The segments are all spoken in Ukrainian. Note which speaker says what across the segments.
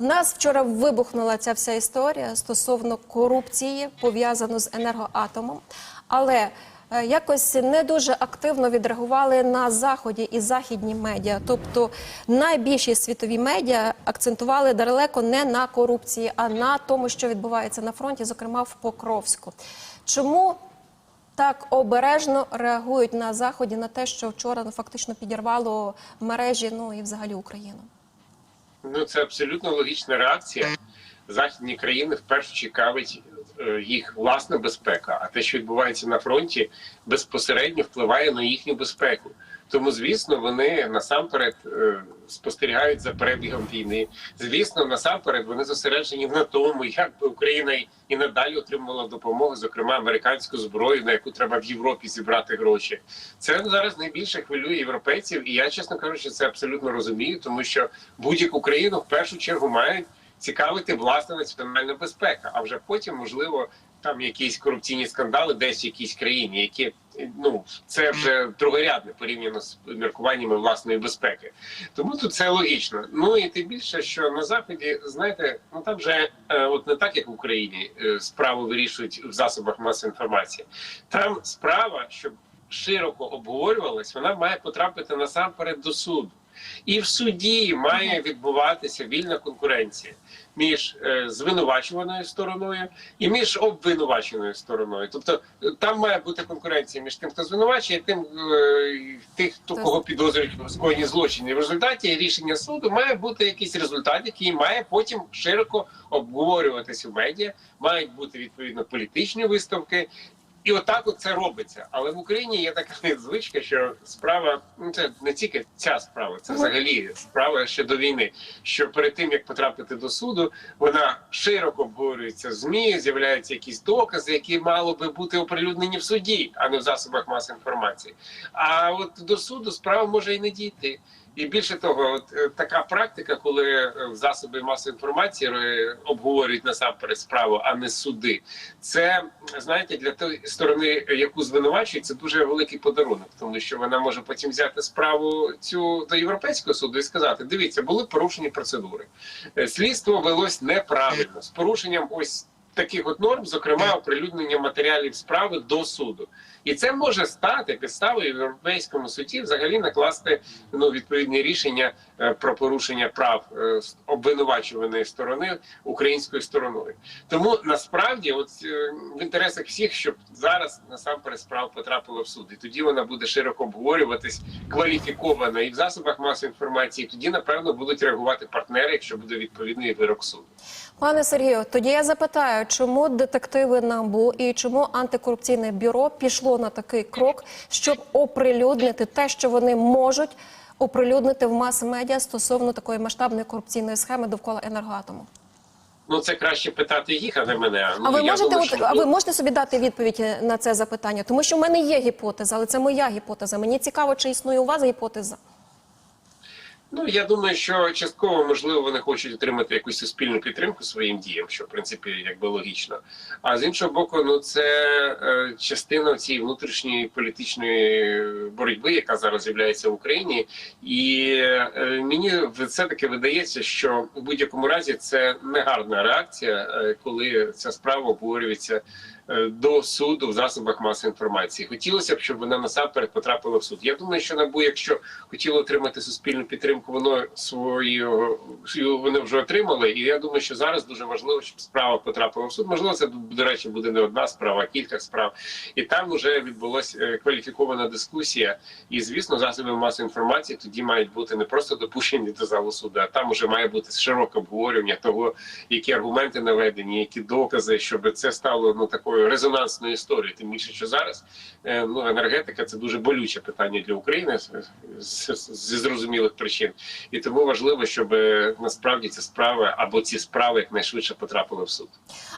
Speaker 1: У нас вчора вибухнула ця вся історія стосовно корупції, пов'язану з енергоатомом, але е, якось не дуже активно відреагували на заході і західні медіа. Тобто найбільші світові медіа акцентували далеко не на корупції, а на тому, що відбувається на фронті, зокрема в Покровську. Чому так обережно реагують на заході на те, що вчора ну, фактично підірвало мережі, ну і взагалі Україну?
Speaker 2: Ну це абсолютно логічна реакція. Західні країни вперше цікавить е, їх власна безпека, а те, що відбувається на фронті, безпосередньо впливає на їхню безпеку. Тому, звісно, вони насамперед е, спостерігають за перебігом війни. Звісно, насамперед вони зосереджені на тому, як би Україна і надалі отримувала допомогу, зокрема американську зброю, на яку треба в Європі зібрати гроші. Це зараз найбільше хвилює європейців, і я, чесно кажучи, це абсолютно розумію, тому що будь-яку країну в першу чергу мають цікавити власна національна безпека, а вже потім можливо. Там якісь корупційні скандали, десь в якійсь країні, які ну це вже другорядне порівняно з міркуваннями власної безпеки. Тому тут це логічно. Ну і тим більше, що на заході, знаєте, ну там вже е, от не так, як в Україні, е, справу вирішують в засобах масової інформації. Там справа, щоб широко обговорювалась, вона має потрапити насамперед до суду. І в суді має відбуватися вільна конкуренція між е, звинувачуваною стороною і між обвинуваченою стороною. Тобто е, там має бути конкуренція між тим, хто звинувачує, і тим е, тих, хто кого підозрюють в скоєнні злочинів. В результаті рішення суду має бути якийсь результат, який має потім широко обговорюватися в медіа. Мають бути відповідно політичні виставки. І отак от це робиться. Але в Україні є така звичка, що справа ну це не тільки ця справа, це взагалі справа ще до війни. Що перед тим як потрапити до суду, вона широко обговорюється в змі, з'являються якісь докази, які мало би бути оприлюднені в суді, а не в засобах масової інформації. А от до суду справа може і не дійти. І більше того, от е, така практика, коли е, засоби масової інформації е, обговорюють насамперед справу, а не суди, це знаєте, для тої сторони, яку звинувачують, це дуже великий подарунок, тому що вона може потім взяти справу цю до європейського суду і сказати: дивіться, були порушені процедури. Слідство велось неправильно з порушенням ось. Таких от норм, зокрема, оприлюднення матеріалів справи до суду, і це може стати підставою європейському суді взагалі накласти ну відповідні рішення е, про порушення прав е, обвинувачуваної сторони українською стороною. Тому насправді, от е, в інтересах всіх, щоб зараз насамперед справа потрапила в суд, і тоді вона буде широко обговорюватись кваліфіковано і в засобах масової інформації. І тоді напевно будуть реагувати партнери, якщо буде відповідний вирок суду.
Speaker 1: Пане Сергію, тоді я запитаю, чому детективи НАБУ і чому антикорупційне бюро пішло на такий крок, щоб оприлюднити те, що вони можуть оприлюднити в мас-медіа стосовно такої масштабної корупційної схеми довкола енергоатому?
Speaker 2: Ну це краще питати їх, а не мене. Ну,
Speaker 1: А ви можете
Speaker 2: думаю,
Speaker 1: от,
Speaker 2: що-
Speaker 1: а ви можете собі дати відповідь на це запитання? Тому що в мене є гіпотеза, але це моя гіпотеза. Мені цікаво, чи існує у вас гіпотеза.
Speaker 2: Ну я думаю, що частково можливо вони хочуть отримати якусь суспільну підтримку своїм діям, що в принципі якби логічно. А з іншого боку, ну це е, частина цієї внутрішньої політичної боротьби, яка зараз з'являється в Україні, і е, мені все таки видається, що в будь-якому разі це негарна реакція, е, коли ця справа обговорюється до суду в засобах масової інформації. Хотілося б, щоб вона насамперед потрапила в суд. Я думаю, що набу, якщо хотіло отримати суспільну підтримку, воно свою вони вже отримали. І я думаю, що зараз дуже важливо, щоб справа потрапила в суд. Можливо, це до речі буде не одна справа, а кілька справ. І там вже відбулася е, кваліфікована дискусія. І звісно, засоби масової інформації тоді мають бути не просто допущені до залу суду, а там вже має бути широке обговорення того, які аргументи наведені, які докази, щоб це стало ну такою резонансною історією. Тим більше, що зараз е, ну енергетика це дуже болюче питання для України зі зрозумілих причин, і тому важливо, щоб е, насправді ці справи або ці справи якнайшвидше потрапили в суд.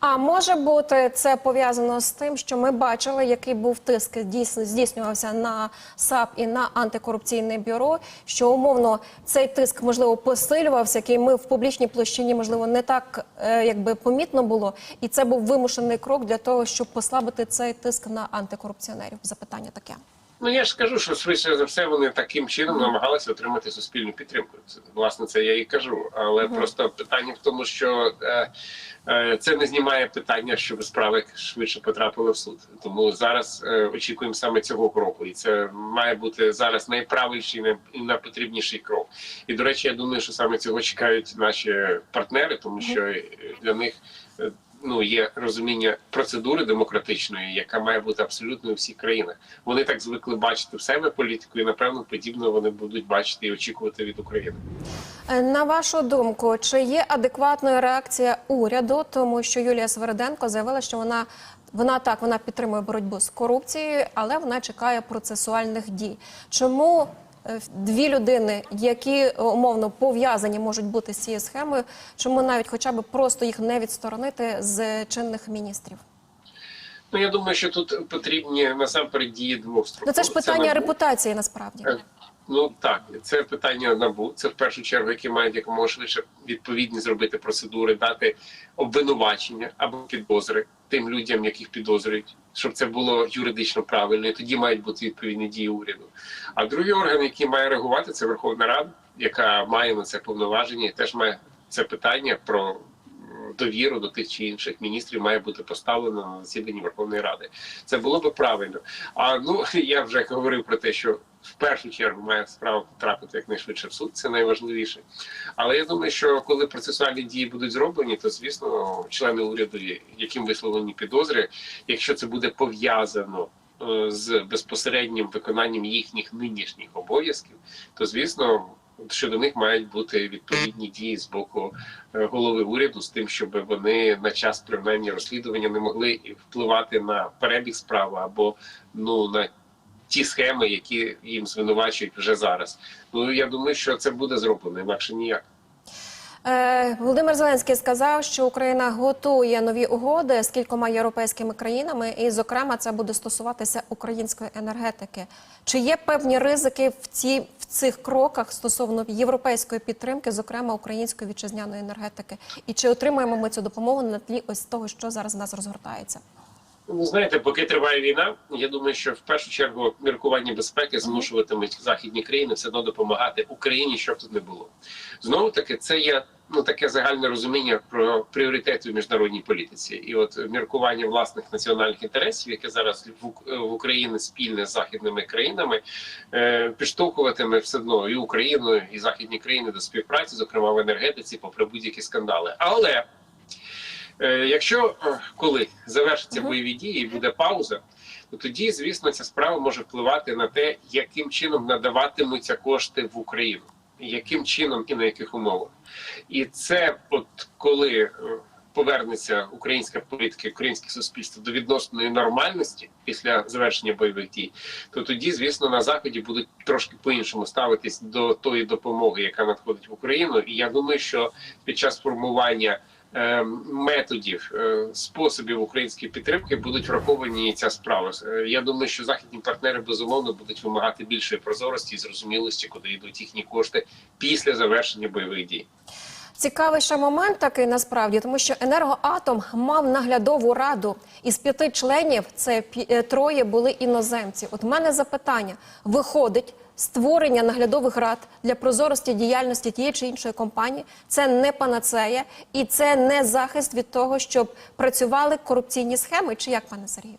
Speaker 1: А може бути це пов'язано з тим, що ми бачили, який був тиск дійсно здійснювався на САП і на антикорупційне бюро. Що умовно цей тиск можливо посилювався, який ми в публічній площині можливо не так е, якби помітно було, і це був вимушений крок для того, щоб послабити цей тиск на антикорупціонерів. Запитання таке.
Speaker 2: Ну я ж кажу, що швидше за все вони таким чином намагалися отримати суспільну підтримку. Це, власне, це я і кажу. Але
Speaker 1: Мгм.
Speaker 2: просто питання в тому, що е, е, це не знімає питання, щоб справи швидше потрапили в суд. Тому зараз е, очікуємо саме цього кроку, і це має бути зараз найправильший най- і найпотрібніший крок. І до речі, я думаю, що саме цього чекають наші партнери, тому що е, для них. Ну, є розуміння процедури демократичної, яка має бути абсолютно у всіх країнах. Вони так звикли бачити в себе політику, і напевно подібно вони будуть бачити і очікувати від України.
Speaker 1: Е, На вашу думку, чи є адекватною реакція уряду, тому що Юлія Свериденко заявила, що вона вона так вона підтримує боротьбу з корупцією, але вона чекає процесуальних дій. Чому дві людини, які е, умовно пов'язані можуть бути з цією схемою, чому навіть хоча б просто їх не відсторонити з чинних міністрів?
Speaker 2: Ну я думаю, що тут потрібні насамперед дії двох структур.
Speaker 1: Ну це ж питання
Speaker 2: НАБУ.
Speaker 1: репутації насправді.
Speaker 2: Е, Ну так, це питання набу. Це в першу чергу, які мають якомога швидше відповідні зробити процедури, дати обвинувачення або підозри тим людям, яких підозрюють, щоб це було юридично правильно. І тоді мають бути відповідні дії уряду. А другий орган, який має реагувати, це Верховна Рада, яка має на це повноваження, і теж має це питання про довіру до тих чи інших міністрів має бути поставлено на засіданні Верховної Ради. Це було би правильно. А ну я вже говорив про те, що в першу чергу має справа потрапити якнайшвидше в суд. Це найважливіше. Але я думаю, що коли процесуальні дії будуть зроблені, то звісно, члени уряду, яким висловлені підозри, якщо це буде пов'язано е, з безпосереднім виконанням їхніх нинішніх обов'язків, то звісно. Щодо них мають бути відповідні дії з боку е, голови уряду з тим, щоб вони на час принаймні розслідування не могли впливати на перебіг справи або ну на ті схеми, які їм звинувачують вже зараз. Ну я думаю, що це буде зроблено інакше ніяк.
Speaker 1: Е, Володимир Зеленський сказав, що Україна готує нові угоди з кількома європейськими країнами, і, зокрема, це буде стосуватися української енергетики. Чи є певні ризики в ці в цих кроках стосовно європейської підтримки, зокрема української вітчизняної енергетики? І чи отримаємо ми цю допомогу на тлі ось того, що зараз в нас розгортається?
Speaker 2: Ну, знаєте, поки триває війна, я думаю, що в першу чергу міркування безпеки змушуватимуть західні країни все одно допомагати Україні, щоб тут не було. Знову таки, це є ну таке загальне розуміння про пріоритети в міжнародній політиці, і от міркування власних національних інтересів, яке зараз в, Україні спільне з західними країнами, е, підштовхуватиме все одно і Україну, і західні країни до співпраці, зокрема в енергетиці, попри будь-які скандали. Але Якщо е, коли завершаться бойові дії і буде пауза, то тоді, звісно, ця справа може впливати на те, яким чином надаватимуться кошти в Україну, яким чином і на яких умовах. І це, от коли е, повернеться українська політика, українське суспільство до відносної нормальності після завершення бойових дій, то тоді, звісно, на заході будуть трошки по-іншому ставитись до тої допомоги, яка надходить в Україну. І я думаю, що під час формування е, методів, е, способів української підтримки будуть враховані ця справа. Е, Я думаю, що західні партнери безумовно будуть вимагати більшої прозорості і зрозумілості, куди йдуть їхні кошти після завершення бойових дій.
Speaker 1: Цікавий ще момент такий насправді, тому що енергоатом мав наглядову раду із п'яти членів. Це е, троє були іноземці. От в мене запитання: виходить створення наглядових рад для прозорості діяльності тієї чи іншої компанії. Це не панацея і це не захист від того, щоб працювали корупційні схеми. Чи як пане Сергію?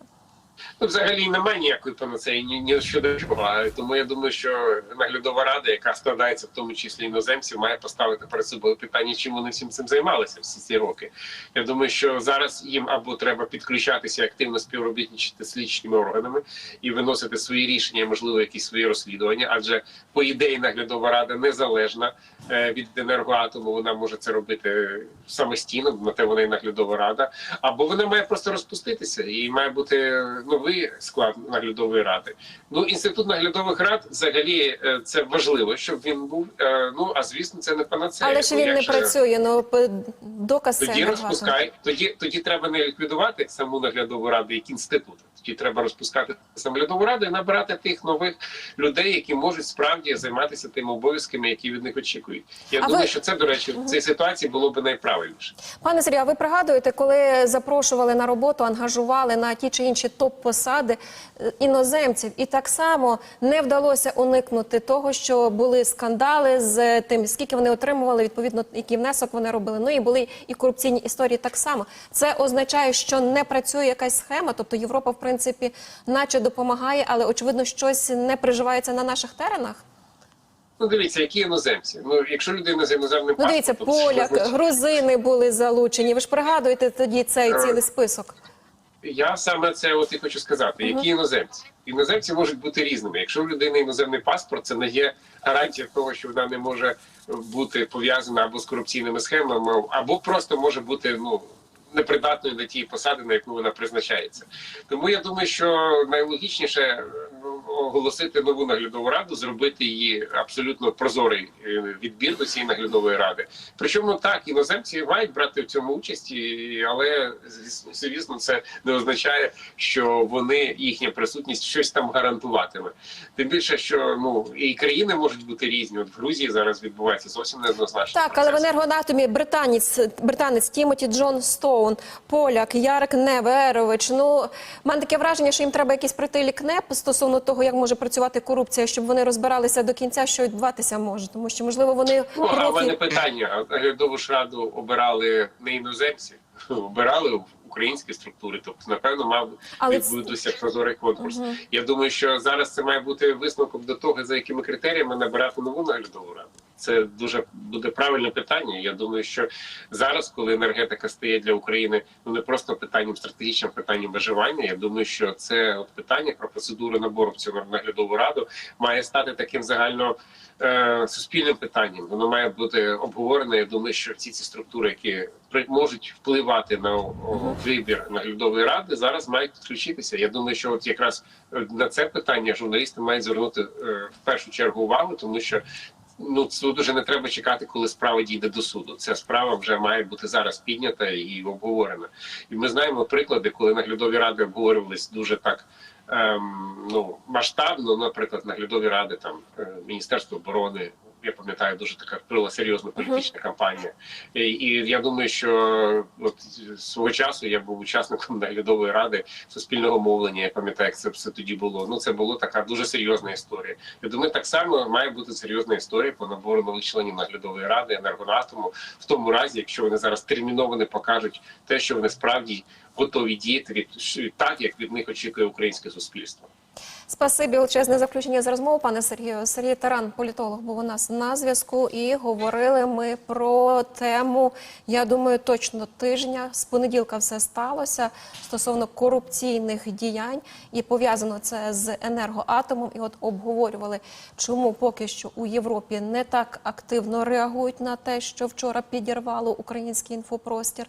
Speaker 2: Ну, взагалі немає ніякої панацеї ні, ні щодо чого. Тому я думаю, що наглядова рада, яка складається в тому числі іноземців, має поставити перед собою питання, чим вони всім цим займалися всі ці роки. Я думаю, що зараз їм або треба підключатися активно співробітничати з слідчими органами і виносити свої рішення, можливо, якісь свої розслідування. Адже по ідеї наглядова рада незалежна від енергоатому. Вона може це робити самостійно, на те вона і наглядова рада. Або вона має просто розпуститися і має бути новий склад наглядової ради. Ну інститут наглядових рад взагалі е, це важливо, щоб він був. Е, Ну а звісно, це не панацея.
Speaker 1: Але ж
Speaker 2: Ну,
Speaker 1: він не працює. Ну доказ
Speaker 2: Тоді
Speaker 1: енергоатом.
Speaker 2: розпускай. Тоді тоді треба не ліквідувати саму наглядову раду як інститут. Тоді треба розпускати наглядову раду і набирати тих нових людей, які можуть справді займатися тими обов'язками, які від них очікують. Відповідь. Я
Speaker 1: А
Speaker 2: думаю,
Speaker 1: ви-
Speaker 2: що це, до речі, в цій ситуації було б найправильніше.
Speaker 1: Пане Сергію, а ви пригадуєте, коли запрошували на роботу, ангажували на ті чи інші топ-посади е, іноземців, і так само не вдалося уникнути того, що були скандали з тим, скільки вони отримували, відповідно, який внесок вони робили. Ну і були і корупційні історії так само. Це означає, що не працює якась схема, тобто Європа, в принципі, наче допомагає, але очевидно, щось не приживається на наших теренах.
Speaker 2: Ну, дивіться, які іноземці. Ну, якщо людина з іноземним
Speaker 1: Ну, дивіться,
Speaker 2: паспортом, що
Speaker 1: поляк,
Speaker 2: значить?
Speaker 1: грузини були залучені. Ви ж пригадуєте тоді цей
Speaker 2: Е,
Speaker 1: цілий список.
Speaker 2: Я саме це от і хочу сказати. Які іноземці? Іноземці можуть бути різними. Якщо в людини іноземний паспорт, це не є гарантія того, що вона не може бути пов'язана або з корупційними схемами, або просто може бути ну. Непридатною до тієї посади, на яку вона призначається, тому я думаю, що найлогічніше ну, оголосити нову наглядову раду, зробити її абсолютно прозорий е, відбір до цієї наглядової ради. Причому так іноземці мають брати в цьому участь, але звісно, це не означає, що вони їхня присутність щось там гарантуватиме. Тим більше, що ну і країни можуть бути різні. От в Грузії зараз відбувається зовсім неоднозначно.
Speaker 1: Так, але в енергоатомі британець, британець Тімоті Джон Стоун, поляк, Ярик Неверович. Ну, в мене таке враження, що їм треба якийсь притилі кнеп стосовно того, як може працювати корупція, щоб вони розбиралися до кінця, що відбуватися може. Тому що, можливо, вони
Speaker 2: Ну, а в мене питання: Глядову ж раду обирали не іноземці, обирали українські структури. Тобто, напевно, мав
Speaker 1: Але
Speaker 2: відбутися прозорий конкурс. Я думаю, що зараз це має бути висновком до того, за якими критеріями набирати нову наглядову раду. Це дуже буде правильне питання. Я думаю, що зараз, коли енергетика стає для України ну не просто питанням стратегічним питанням виживання. Я думаю, що це от питання про процедуру набору в цю наглядову раду має стати таким загально е, суспільним питанням. Воно має бути обговорене. Я думаю, що всі ці структури, які можуть впливати на о, вибір наглядової ради, зараз мають підключитися. Я думаю, що от якраз е, на це питання журналісти мають звернути е, в першу чергу увагу, тому що. Ну, суду вже не треба чекати, коли справа дійде до суду. Ця справа вже має бути зараз піднята і обговорена. І ми знаємо приклади, коли наглядові ради обговорювались дуже так ем, ну масштабно. Наприклад, наглядові ради там е, Міністерство оборони. Я пам'ятаю, дуже така була серйозна політична кампанія, і, і я думаю, що от свого часу я був учасником наглядової ради суспільного мовлення. Я пам'ятаю, як це все тоді було. Ну це була така дуже серйозна історія. Я думаю, так само має бути серйозна історія по набору нових членів наглядової ради енергонатому, в тому разі, якщо вони зараз терміново не покажуть те, що вони справді готові діяти від так, як від них очікує українське суспільство.
Speaker 1: Спасибі величезне за включення за розмову, пане Сергію. Сергій Таран, політолог, був у нас на зв'язку, і говорили ми про тему. Я думаю, точно тижня з понеділка все сталося стосовно корупційних діянь, і пов'язано це з енергоатомом. І от обговорювали, чому поки що у Європі не так активно реагують на те, що вчора підірвало український інфопростір.